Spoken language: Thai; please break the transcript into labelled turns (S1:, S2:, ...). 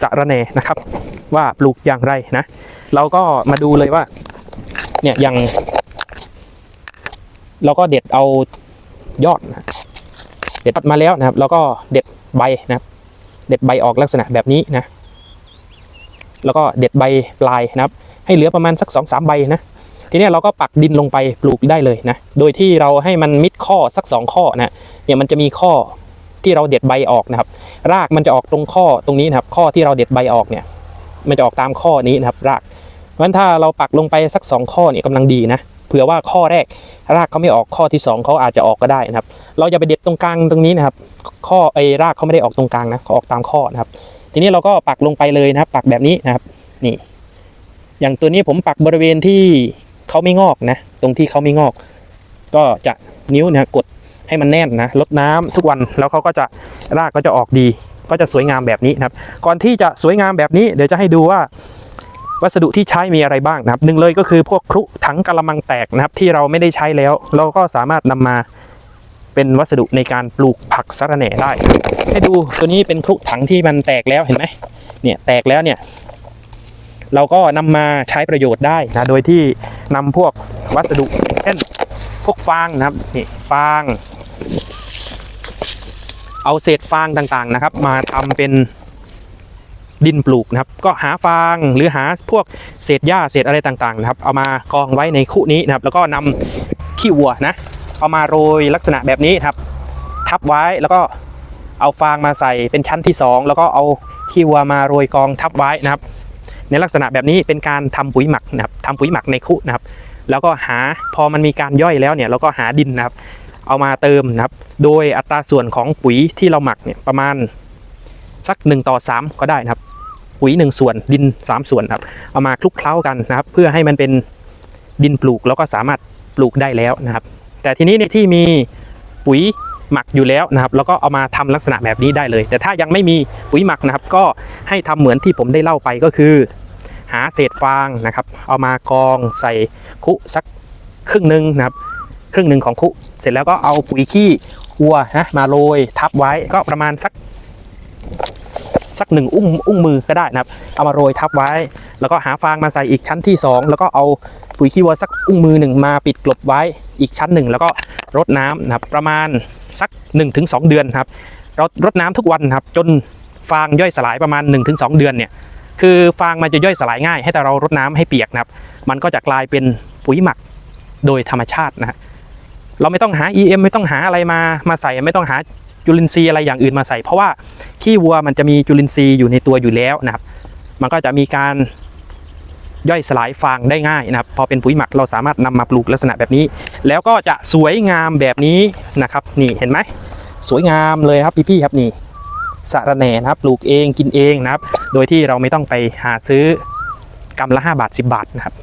S1: สะระแหน่นะครับ ว่าปลูกอย่างไรนะ เราก็มาดูเลยว่า เนี่ยอย่าง เราก็เด็ดเอายอดนะเด็ดมาแล้วนะครับ แล้วก็เด็ดใบนะครับ เด็ดใบออกลักษณะแบบนี้นะ แล้วก็เด็ดใบปลายนะครับ ให้เหลือประมาณสักสองสามใบนะทีนี้เราก็ปักดินลงไปปลูกได้เลยนะ โดยที่เราให้มันมิดข้อสักสองข้อนะ เนี่ยมันจะมีข้อ ที่เราเด็ดใบออกนะครับ รากมันจะออกตรงข้อตรงนี้นะครับ ข้อที่เราเด็ดใบออกเนี่ย มันจะออกตามข้อนี้นะครับรากเพราะฉะนั้นถ้าเราปักลงไปสักสองข้อเนี่ยกำลังดีนะเผื่อว่าข้อแรกรากเขาไม่ออกข้อที่สองเขาอาจจะออกก็ได้นะครับ เราจะไปเด็ดตรงกลางตรงนี้นะครับ ข้อไอ้รากเขาไม่ได้ออกตรงกลางนะเขาออกตามข้อนะครับ ทีนี้เราก็ปักลงไปเลยนะครับ ปักแบบนี้นะครับ นี่ อย่างตัวนี้ผมปักบริเวณที่เขาไม่งอกนะ ตรงที่เขาไม่งอก ก็จะนิ้วนะกด ให้มันแน่นนะลดน้ำทุกวันแล้วเขาก็จะรากก็จะออกดี ก็จะสวยงามแบบนี้นะครับ ก่อนที่จะสวยงามแบบนี้เดี๋ยวจะให้ดูว่าวัสดุที่ใช้มีอะไรบ้างนะครับหนึ่งเลยก็คือพวกครุถังกะละมังแตกนะครับ ที่เราไม่ได้ใช้แล้ว เราก็สามารถนำมาเป็นวัสดุในการปลูกผักสะระแหน่ได้ ให้ดูตัวนี้เป็นครุถังที่มันแตกแล้วเห็นไหมเนี่ยแตกแล้วเนี่ยเราก็นำมาใช้ประโยชน์ได้นะโดยที่นำพวกวัสดุเช่นพวกฟางนะครับนี่ฟาง เอาเศษฟางต่างๆนะครับ มาทำเป็นดินปลูกนะครับ ก็หาฟางหรือหาพวกเศษหญ้าเศษอะไรต่างๆนะครับ เอามากองไว้ในคู่นี้นะครับ แล้วก็นำขี้วัวนะ เอามาโรยลักษณะแบบนี้ครับ ทับไว้แล้วก็เอาฟางมาใส่เป็นชั้นที่สองแล้วก็เอาขี้วัวมาโรยกองทับไว้นะครับ ในลักษณะแบบนี้เป็นการทำปุ๋ยหมักนะครับทำปุ๋ยหมักในคุนะครับ แล้วก็หาพอมันมีการย่อยแล้วเนี่ยเราก็หาดินนะครับ เอามาเติมนะครับ โดยอัตราส่วนของปุ๋ยที่เราหมักเนี่ยประมาณสัก 1 ต่อ 3 ก็ได้นะครับ ปุ๋ย 1 ส่วนดิน 3 ส่วนครับ เอามาคลุกเคล้ากันนะครับ เพื่อให้มันเป็นดินปลูกแล้วก็สามารถปลูกได้แล้วนะครับ แต่ทีนี้เนี่ยที่มีปุ๋ยหมักอยู่แล้วนะครับ แล้วก็เอามาทำลักษณะแบบนี้ได้เลย แต่ถ้ายังไม่มีปุ๋ยหมักนะครับ ก็ให้ทำเหมือนที่ผมได้เล่าไปก็คือ หาเศษฟางนะครับ เอามากองใส่คุสักครึ่งหนึ่งนะครับ รึ่งหนึ่งของคุ เสร็จแล้วก็เอาปุ๋ยขี้วัวนะมาโรยทับไว้ก็ประมาณสักสักหนึ่งอุ้งอุ้งมือก็ได้นะครับ เอามาโรยทับไว้ แล้วก็หาฟางมาใส่อีกชั้นที่สองแล้วก็เอาปุ๋ยขี้วัวสักอุ้งมือหนึ่งมาปิดกลบไว้อีกชั้นหนึ่งแล้วก็รดน้ำนะครับประมาณสัก 1-2 เดือนครับ เรารดน้ำทุกวันครับ จนฟางย่อยสลายประมาณ 1-2 เดือนเนี่ยคือฟางมันจะย่อยสลายง่าย ให้แต่เรารดน้ำให้เปียกนะครับ มันก็จะกลายเป็นปุ๋ยหมักโดยธรรมชาตินะฮะ เราไม่ต้องหา EM ไม่ต้องหาอะไรมามาใส่ไม่ต้องหาจุลินทรีย์อะไรอย่างอื่นมาใส่ เพราะว่าขี้วัวมันจะมีจุลินทรีย์อยู่ในตัวอยู่แล้วนะครับ มันก็จะมีการย่อยสลายฟางได้ง่ายนะครับ พอเป็นปุ๋ยหมักเราสามารถนำมาปลูกลักษณะแบบนี้ แล้วก็จะสวยงามแบบนี้นะครับ นี่เห็นไหมสวยงามเลยครับพี่ๆครับนี่สะระแหน่นะครับปลูกเองกินเองนะครับ โดยที่เราไม่ต้องไปหาซื้อกำละ 5 บาท 10 บาทนะครับ